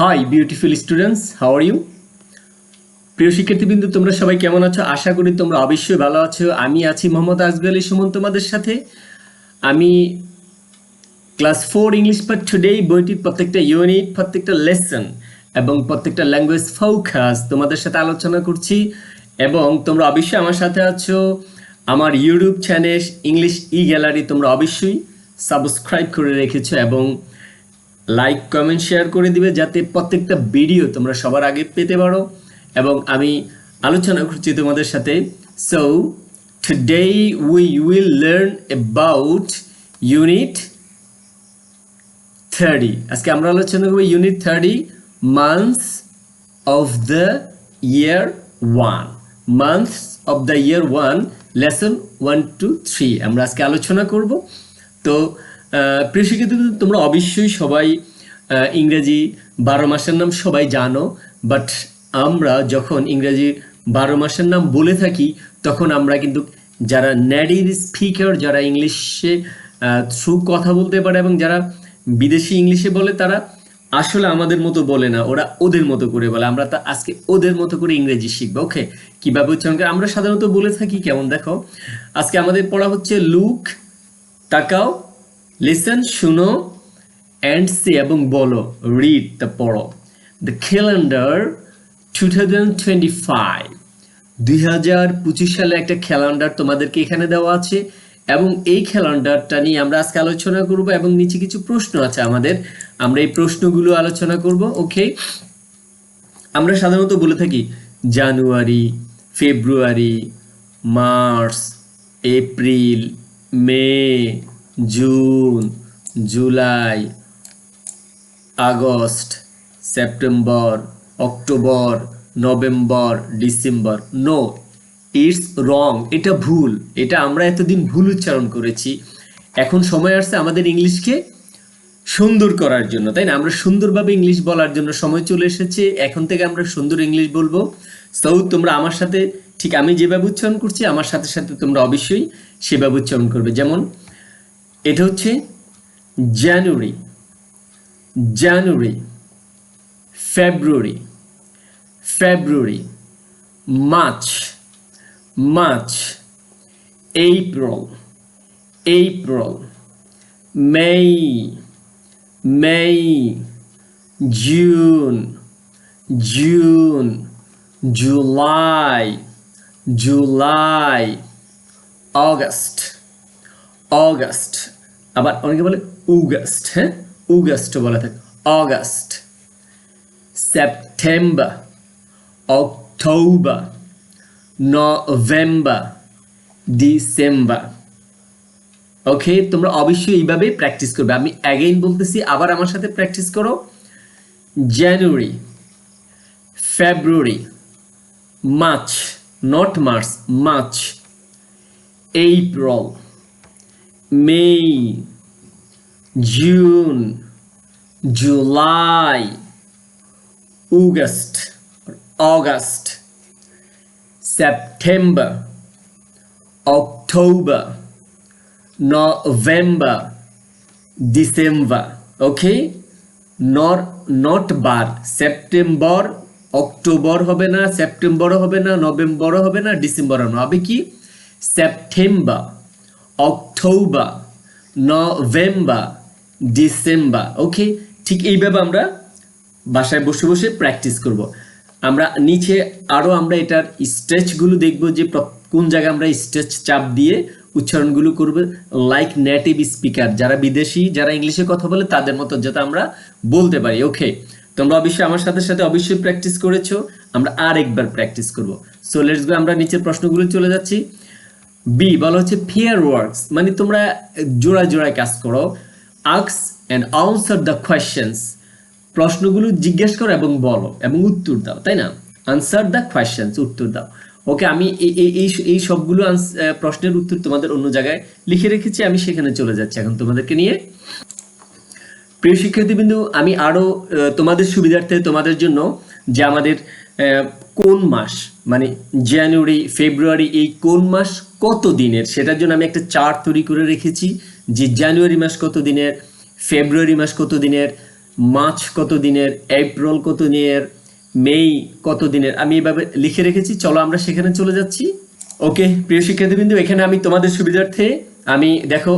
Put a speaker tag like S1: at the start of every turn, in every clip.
S1: Hi beautiful students how are you প্রিয় শিক্ষার্থীবৃন্দ, তোমরা সবাই কেমন আছো? আশা করি তোমরা অবশ্যই ভালো আছো। আমি আছি মোহাম্মদ আসবে আলী সুমন তোমাদের সাথে। আমি class four English for today বইটির প্রত্যেকটা ইউনিট প্রত্যেকটা লেসন এবং প্রত্যেকটা ল্যাঙ্গুয়েজ ফোকাস তোমাদের সাথে আলোচনা করছি এবং তোমরা অবশ্যই আমার সাথে আছো। আমার YouTube channel English E gallery তোমরা অবশ্যই সাবস্ক্রাইব করে রেখেছো এবং লাইক কমেন্ট শেয়ার করে দিবে যাতে প্রত্যেকটা ভিডিও তোমরা সবার আগে পেতে পারো। এবং আমি আলোচনা করছি তোমাদের সাথে। So today we will learn about unit thirty আজকে আমরা আলোচনা করব unit thirty months of the year one months of the year one lesson one two three আমরা আজকে আলোচনা করব। তো প্রিয় শিক্ষার্থী, তোমরা অবশ্যই সবাই ইংরেজি বারো মাসের নাম সবাই জানো বাট আমরা যখন ইংরেজি বারো মাসের নাম বলে থাকি, তখন আমরা কিন্তু যারা নেটিভ স্পিকার যারা ইংলিশে থ্রু কথা বলতে পারে এবং যারা বিদেশি ইংলিশে বলে, তারা আসলে আমাদের মতো বলে না, ওরা ওদের মতো করে বলে। আমরা তা আজকে ওদের মতো করে ইংরেজি শিখব ওকে কীভাবে উচ্চারণ করে আমরা সাধারণত বলে থাকি, কেমন দেখো? আজকে আমাদের পড়া হচ্ছে, লুক, তাকাও লিসেন শুনো অ্যান্ড সে এবং বলো রিড তা পড়ো the calendar two thousand twenty five দুই হাজার পঁচিশ সালে একটা ক্যালেন্ডার তোমাদেরকে এখানে দেওয়া আছে এবং এই ক্যালেন্ডারটা নিয়ে আমরা আজকে আলোচনা করব এবং নিচে কিছু প্রশ্ন আছে আমাদের। আমরা এই প্রশ্নগুলো আলোচনা করব ওকে আমরা সাধারণত বলে থাকি, January, February, March, April, May, June, July August, September, October, November, December. No it's wrong এটা ভুল। এটা আমরা এতদিন ভুল উচ্চারণ করেছি। এখন সময় আসছে আমাদের ইংলিশকে সুন্দর করার জন্য, তাই না? আমরা সুন্দরভাবে ইংলিশ বলার জন্য সময় চলে এসেছে। এখন থেকে আমরা সুন্দর ইংলিশ বলব। সৌ তোমরা আমার সাথে, ঠিক আমি যেভাবে উচ্চারণ করছি, আমার সাথে সাথে তোমরা অবশ্যই সেভাবে উচ্চারণ করবে। যেমন, এটা হচ্ছে January January, February February, March March, April April, May May, June June, July July August August আবার অনেকে বলে উগাস্ট হ্যাঁ? উগাস্ট বলা থাকে। August September October November December okay তোমরা অবশ্যই এইভাবে প্র্যাকটিস করবে। আমি অ্যাগেইন বলতেছি, আবার আমার সাথে প্র্যাকটিস করো। January February March not March March April May June July August August September October November December okay nor not bar September October হবে না সেপ্টেম্বরও হবে না নভেম্বরও হবে না ডিসেম্বরও না, হবে ডিসেম্বর ওকে ঠিক এইভাবে আমরা বাসায় বসে বসে প্র্যাকটিস করব। আমরা নিচে আরও আমরা এটার স্ট্রেচগুলো দেখব যে কোন জায়গায় আমরা স্ট্রেচ চাপ দিয়ে উচ্চারণগুলো করব। লাইক নেটিভ স্পিকার যারা বিদেশি, যারা ইংলিশে কথা বলে তাদের মতো যাতে আমরা বলতে পারি ওকে তোমরা অবশ্যই আমার সাথে সাথে অবশ্যই প্র্যাকটিস করেছ। আমরা আর একবার প্র্যাকটিস করব। সো লেটস গো আমরা নিচের প্রশ্নগুলো চলে যাচ্ছি। বি বলা হচ্ছে ফেয়ার ওয়ার্কস মানে তোমরা জোড়ায় জোড়ায় কাজ করো। আক্স অ্যান্ড আনসার দ্য কোয়েশ্চেন্স প্রশ্নগুলো জিজ্ঞেস করো এবং বলো এবং উত্তর দাও, তাই না? আনসার দ্য কোয়েশ্চেন্স উত্তর দাও। ওকে আমি এই, এই- সবগুলো প্রশ্নের উত্তর তোমাদের অন্য জায়গায় লিখে রেখেছি, আমি সেখানে চলে যাচ্ছি এখন তোমাদেরকে নিয়ে। প্রিয় শিক্ষার্থীবৃন্দু, আমি আরও তোমাদের সুবিধার্থে, তোমাদের জন্য যে আমাদের কোন মাস মানে জানুয়ারি ফেব্রুয়ারি এই কোন মাস কত দিনের, সেটার জন্য আমি একটা চার্ট তৈরি করে রেখেছি। যে জানুয়ারি মাস কত দিনের, ফেব্রুয়ারি মাস কত দিনের, মার্চ কত দিনের, এপ্রিল কত দিনের মে কত দিনের, আমি এভাবে লিখে রেখেছি, চলো আমরা সেখানে চলে যাচ্ছি। ওকে, প্রিয় শিক্ষার্থীবৃন্দ, এখানে আমি তোমাদের সুবিধার্থে, আমি দেখো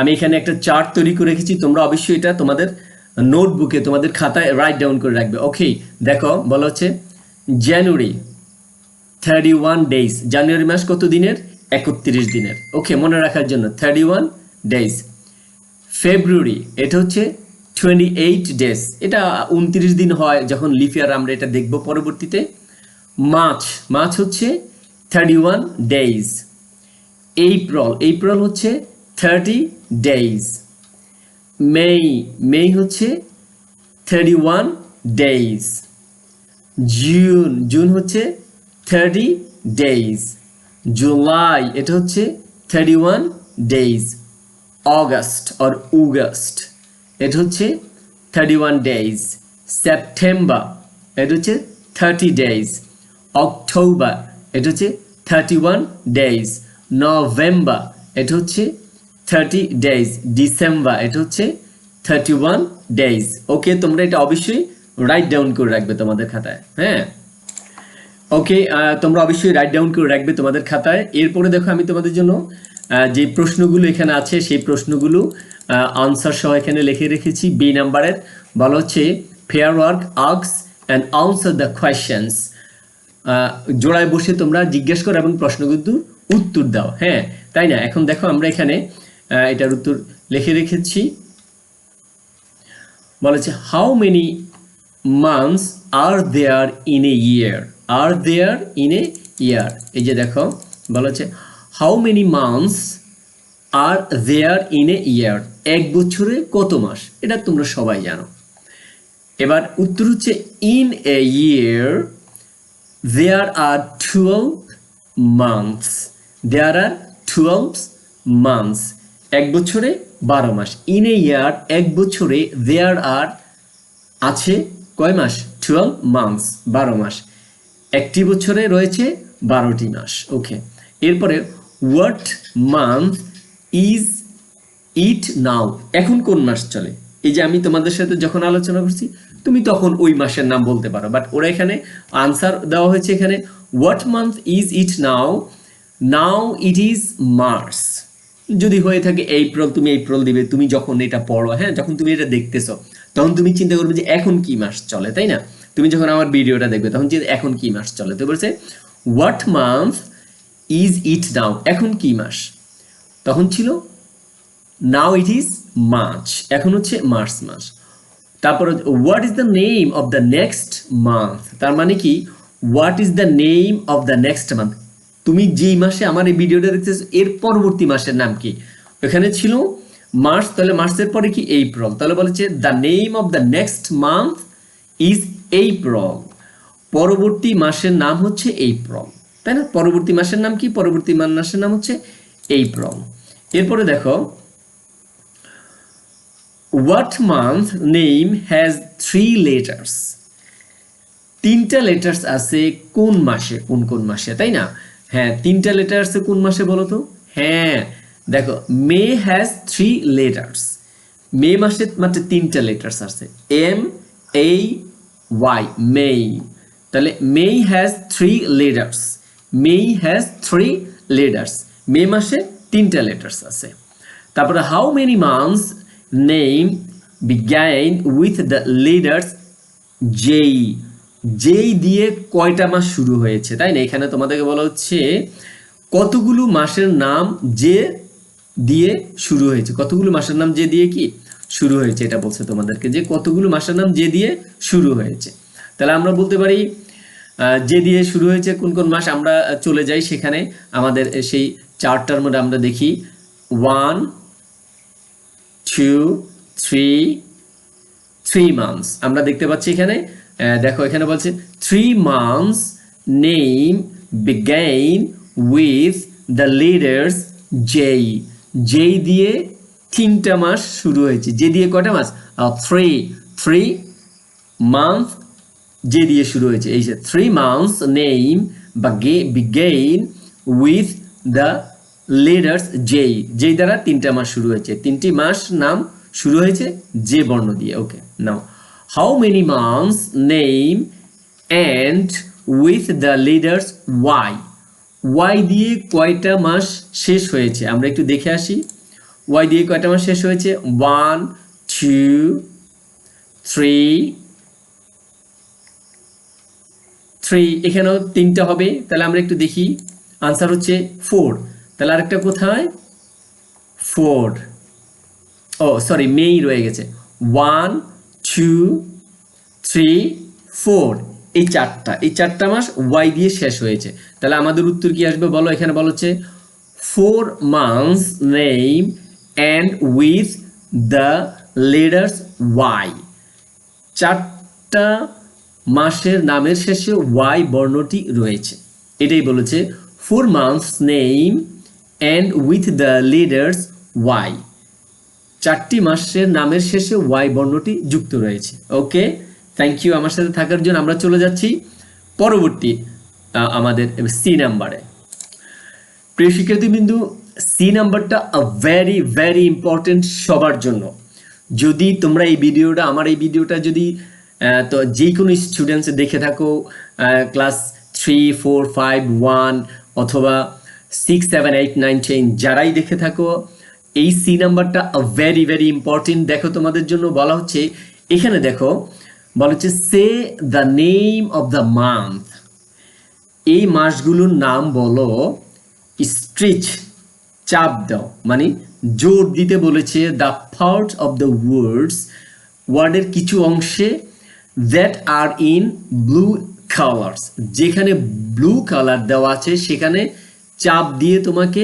S1: আমি এখানে একটা চার্ট তৈরি করে রেখেছি, তোমরা অবশ্যই এটা তোমাদের নোটবুকে, তোমাদের খাতায় রাইট ডাউন করে রাখবে। ওকে, দেখো, বলা হচ্ছে January thirty one days January মাস কত দিনের? একত্রিশ দিনের। ওকে, মনে রাখার জন্য থার্টি ওয়ান ডেজ ফেব্রুয়ারি এটা হচ্ছে টোয়েন্টি এইট ডেজ এটা উনত্রিশ দিন হয় যখন লিফিয়ার আমরা এটা দেখব পরবর্তীতে। মার্চ মার্চ হচ্ছে thirty one days April April হচ্ছে থার্টি ডেজ মে মে হচ্ছে thirty one days June June হচ্ছে থার্টি ডেজ জুলাই এটা হচ্ছে thirty one days August or August. এটা হচ্ছে থার্টি ওয়ান ডেজ সেপ্টেম্বর, এটা হচ্ছে থার্টি ডেজ অক্টোবর, এটা হচ্ছে থার্টি ওয়ান ডেজ নভেম্বর, এটা হচ্ছে থার্টি ডেজ ডিসেম্বর, এটা হচ্ছে থার্টি ওয়ান ডেজ ওকে তোমরা এটা অবশ্যই রাইট ডাউন করে রাখবে তোমাদের খাতায় হ্যাঁ? ওকে তোমরা অবশ্যই রাইট ডাউন করে রাখবে তোমাদের খাতায়। এরপরে দেখো আমি তোমাদের জন্য যে প্রশ্নগুলো এখানে আছে, সেই প্রশ্নগুলো আনসার সহ এখানে লিখে রেখেছি। বি নাম্বারের বলা হচ্ছে ফেয়ার ওয়ার্ক আক্স অ্যান্ড আনসার দ্য কোয়েশ্চেন্স জোড়ায় বসে তোমরা জিজ্ঞেস করো এবং প্রশ্নগুলো উত্তর দাও। হ্যাঁ তাই না? এখন দেখো আমরা এখানে এটার উত্তর লিখে রেখেছি। বলেছে how many months are there in a year are there in a year এই যে দেখো, বলা হচ্ছে how many months are there in a year এক বছরে কত মাস? এটা তোমরা সবাই জানো। এবার উত্তর হচ্ছে in a year there are twelve months there are twelve months এক বছরে বারো মাস। ইন এ ইয়ার এক বছরে দেয়ার আর আছে কয় মাস? টুয়েলভ মান্থস বারো মাস। একটি বছরে রয়েছে বারোটি মাস। ওকে এরপরে what month is it now এখন কোন মাস চলে? এই যে আমি তোমাদের সাথে যখন আলোচনা করছি, তুমি তখন ওই মাসের নাম বলতে পারো। বাট ওরা এখানে আনসার দেওয়া হয়েছে এখানে what month is it now now it is March যদি হয়ে থাকে এপ্রিল তুমি এপ্রিল দিবে, তুমি যখন এটা পড়ো হ্যাঁ যখন তুমি এটা দেখতেছো, তখন তুমি চিন্তা করবে যে এখন কি মাস চলে, তাই না? তুমি যখন আমার ভিডিওটা দেখবে, তখন চিন্তা এখন কি মাস চলে? তো বলছে what month is it now এখন কি মাস? তখন ছিল নাও ইট ইজ মার্চ এখন হচ্ছে মার্চ মাস। তারপর what is the name of the next month তার মানে কি what is the name of the next month তুমি যেই মাসে আমার এই ভিডিওটা দেখতেছো, এর পরবর্তী মাসের নাম কি? এখানে ছিল মার্চ তাহলে মার্চের পরে কি এপ্রিল তাহলে বলেছে the name of the next month is April পরবর্তী মাসের নাম হচ্ছে এপ্রিল তাই না? পরবর্তী মাসের নাম কি? পরবর্তী মাসের নাম হচ্ছে এপ্রিল। এরপরে দেখো what month name has three letters তিনটা লেটার্স আছে কোন মাসে? কোন কোন মাসে? তাই না? হ্যাঁ তিনটা লেটার আছে কোন মাসে বলো তো? হ্যাঁ দেখো May has three letters May মাসে মাত্র তিনটা লেটার্স আছে। এম এ ওয়াই মে তাহলে May has three letters May has three letters May মাসে তিনটা লেটার্স আছে। তারপরে how many months name begin with the letters J J দিয়ে কয়টা মাস শুরু হয়েছে, তাই না? এখানে তোমাদেরকে বলা হচ্ছে কতগুলো মাসের নাম যে দিয়ে শুরু হয়েছে। কতগুলো মাসের নাম যে দিয়ে কি? শুরু হয়েছে, এটা বলছে তোমাদেরকে যে কতগুলো মাসের নাম যে দিয়ে শুরু হয়েছে। তাহলে আমরা বলতে পারি যে দিয়ে শুরু হয়েছে, কোন কোন মাস আমরা চলে যাই সেখানে। আমাদের সেই চারটার মধ্যে আমরা দেখি। One two three three months আমরা দেখতে পাচ্ছি এখানে দেখো এখানে বলছে three months name begin with the letters J J দিয়ে তিনটা মাস শুরু হয়েছে। যে দিয়ে কটা মাস? থ্রি থ্রি মান্থ যে দিয়ে শুরু হয়েছে, এই যে থ্রি মান্থস নেম বা গে বিগেইন উইথ দ্য লিডার্স যেই যেই দ্বারা তিনটা মাস শুরু হয়েছে। তিনটি মাস নাম শুরু হয়েছে যে বর্ণ দিয়ে। Okay now how many months name end with the letters Y Y দিয়ে কয়টা মাস শেষ হয়েছে? আমরা একটু দেখে আসি। ওয়াই দিয়ে কয়টা মাস শেষ হয়েছে? ওয়ান টু থ্রি থ্রি এখানেও তিনটা হবে। তাহলে আমরা একটু দেখি। আনসার হচ্ছে ফোর তাহলে আরেকটা কোথায়? ফোর ও সরি মেই রয়ে গেছে। ওয়ান টু থ্রি ফোর এই চারটা। এই চারটা মাস ওয়াই দিয়ে শেষ হয়েছে। তাহলে আমাদের উত্তর কি আসবে বলো? এখানে বলা হচ্ছে four months name end with the letters Y চারটা মাসের নামের শেষে ওয়াই বর্ণটি রয়েছে। এটাই বলেছে four months name end with the letters Y চারটি মাসের নামের শেষে ওয়াই বর্ণটি যুক্ত রয়েছে। ওকে থ্যাংক ইউ আমার সাথে থাকার জন্য আমরা চলে যাচ্ছি পরবর্তী আমাদের সি নাম্বারে প্রিয় শিক্ষার্থীবৃন্দু সি নাম্বারটা ভেরি ভেরি ইম্পর্টেন্ট সবার জন্য। যদি তোমরা এই ভিডিওটা, আমার এই ভিডিওটা যদি তো যে কোনো স্টুডেন্টস দেখে থাকো class three four five one অথবা six seven eight nine ten যারাই দেখে থাকো, এই সি নাম্বারটা ভেরি ভেরি ইম্পর্টেন্ট দেখো তোমাদের জন্য বলা হচ্ছে, এখানে দেখো, বলা হচ্ছে say the name of the month এই মাসগুলোর নাম বলো স্ট্রিচ চাপ দাও মানে জোর দিতে বলেছে the part of the words ওয়ার্ডের কিছু অংশে that are in blue colours যেখানে ব্লু কালার দেওয়া আছে, সেখানে চাপ দিয়ে তোমাকে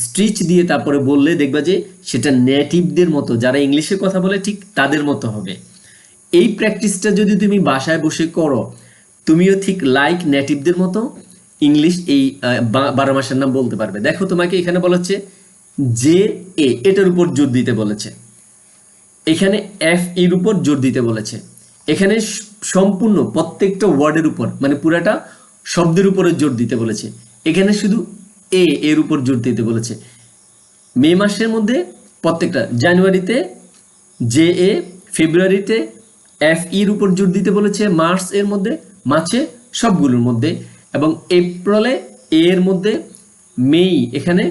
S1: স্ট্রিচ দিয়ে তারপরে বললে দেখবা যে সেটা নেটিভদের মতো, যারা ইংলিশে কথা বলে ঠিক তাদের মতো হবে। এই প্র্যাকটিসটা যদি তুমি বাসায় বসে করো, তুমিও ঠিক লাইক নেটিভদের মতো ইংলিশ এই বারো মাসের নাম বলতে পারবে। দেখো তোমাকে এখানে বলা হচ্ছে জে এ, এটার উপর জোর দিতে বলেছে। এখানে এফ এর উপর জোর দিতে বলেছে। এখানে সম্পূর্ণ প্রত্যেকটা ওয়ার্ডের উপর মানে পুরাটা শব্দের উপরে জোর দিতে বলেছে। এখানে শুধু এ, এর উপর জোর দিতে বলেছে। মে মাসের মধ্যে প্রত্যেকটা, জানুয়ারিতে জে এ, ফেব্রুয়ারিতে এফ ইর উপর জোর দিতে বলেছে, মার্চ এর মধ্যে, মার্চে সবগুলোর মধ্যে, এবং এপ্রিলে এ এর মধ্যে মেই এখানে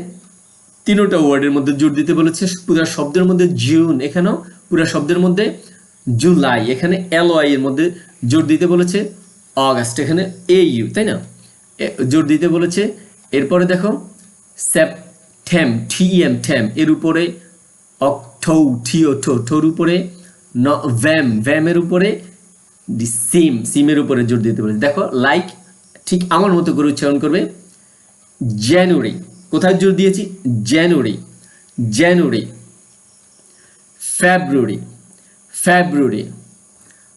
S1: তিনোটা ওয়ার্ডের মধ্যে জোর দিতে বলেছে, পুরা শব্দের মধ্যে, জুন এখানেও পুরা শব্দের মধ্যে জুলাই, এখানে ওয়াই এর মধ্যে জোর দিতে বলেছে অগাস্ট এখানে এ ইউ তাই না? জোর দিতে বলেছে, এরপরে দেখো সেপ্টেম টি এম ঠেম এর উপরে অক্ঠৌ ঠিও ঠো ঠোর উপরে ন ভ্যাম ভ্যামের উপরে সিম, সিমের উপরে জোর দিতে বলেছে। দেখো, লাইক, ঠিক আমার মতো করে উচ্চারণ করবে, জানুয়ারি, কোথায় জোর দিয়েছি? জানুয়ারি জানুয়ারি, ফেব্রুয়ারি ফেব্রুয়ারি,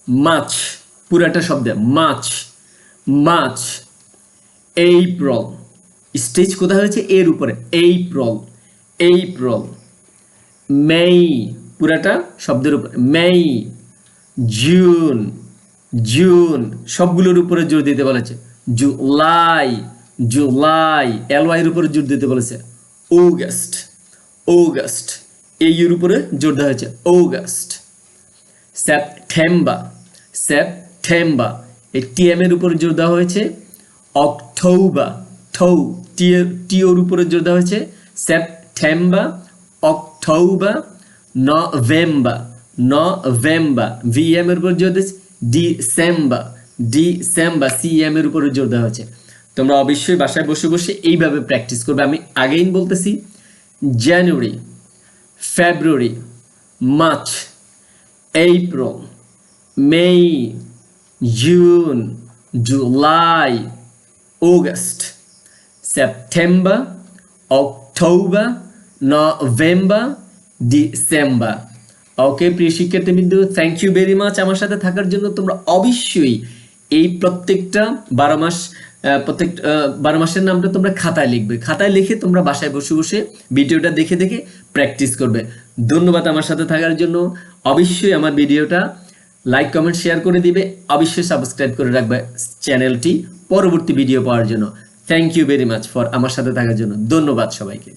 S1: মার্চ, পুরাটা শব্দে, মার্চ মার্চ, এপ্রিল। স্টেজ কোথায় হয়েছে? এর উপরে, এপ্রিল এপ্রিল, মেই, পুরাটা শব্দের উপরে, মেই, জুন জুন, সবগুলোর উপরে জোর দিতে বলেছে। জুলাই জুলাই এলওয়াইয়ের উপরে জোর দিতে বলেছে। অগস্ট অগস্ট, এই উপরে জোর দেওয়া হয়েছে, অগস্ট। সেপ্টেম্বর সেপ্টেম্বর এই টিএম এর উপরে জোর দেওয়া হয়েছে। অক্টোবর ঠৌ টিওর উপরে জোর দেওয়া হয়েছে। September October November November VM এর উপর জোর দিয়েছে। ডিসেম্বর ডিসেম্বর সিএম এর উপরে জোর দেওয়া হয়েছে। তোমরা অবশ্যই বাসায় বসে বসে এইভাবে প্র্যাকটিস করবে। আমি আগেই বলতেছি January February March April, May, June, July, August, September, October, November, December. Okay প্রিয় শিক্ষার্থীবৃন্দু থ্যাংক ইউ ভেরি মাচ আমার সাথে থাকার জন্য। তোমরা অবশ্যই এই প্রত্যেকটা বারো মাস প্রত্যেক বারো মাসের নামটা তোমরা খাতায় লিখবে। খাতায় লিখে তোমরা বাসায় বসে বসে ভিডিওটা দেখে দেখে প্র্যাকটিস করবে। ধন্যবাদ আমার সাথে থাকার জন্য। অবশ্যই আমার ভিডিওটা লাইক কমেন্ট শেয়ার করে দিবে। অবশ্যই সাবস্ক্রাইব করে রাখবে চ্যানেলটি পরবর্তী ভিডিও পাওয়ার জন্য। Thank you very much for আমার সাথে থাকার জন্য। ধন্যবাদ সবাইকে।